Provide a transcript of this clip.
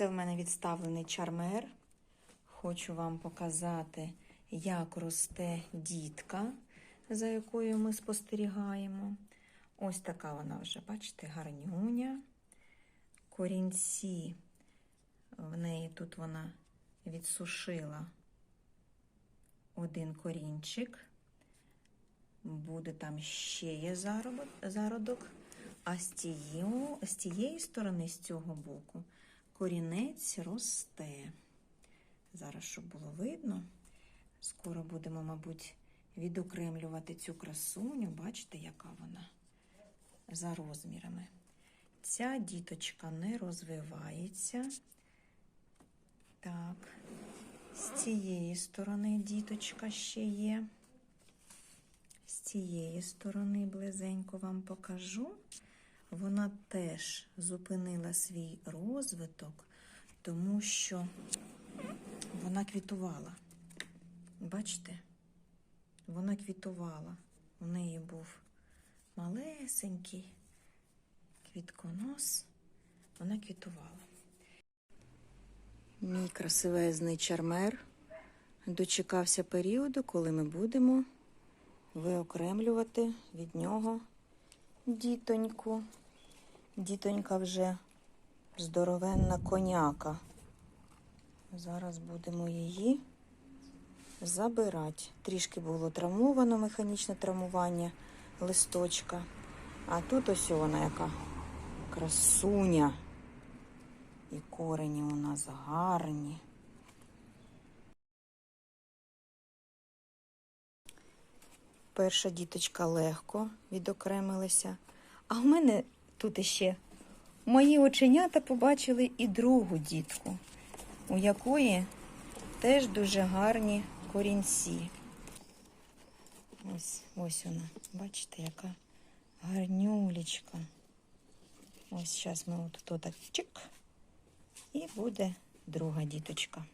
Це в мене відставлений чармер. Хочу вам показати, як росте дітка, за якою ми спостерігаємо. Ось така вона вже, бачите, гарнюня. Корінці в неї тут вона відсушила один корінчик. Буде там ще є зародок. А з тієї, з тієї сторони, з цього боку, корінець росте. Зараз, щоб було видно, скоро будемо, мабуть, відокремлювати цю красуню. Бачите, яка вона за розмірами. Ця діточка не розвивається. Так, з цієї сторони діточка ще є. З цієї сторони близенько вам покажу. Вона теж зупинила свій розвиток, тому що вона квітувала. Бачите? Вона квітувала. У неї був малесенький квітконос. Вона квітувала. Мій красивезний чармер дочекався періоду, коли ми будемо виокремлювати від нього дітоньку. Дітонька вже здоровенна коняка. Зараз будемо її забирати. Трішки було травмовано механічне травмування листочка. А тут ось вона яка красуня. І корені у нас гарні. Перша діточка легко відокремилася. А в мене тут іще мої оченята побачили і другу дітку, у якої теж дуже гарні корінці. Ось, ось вона, бачите, яка гарнюлечка. Ось зараз ми от так чик, і буде друга діточка.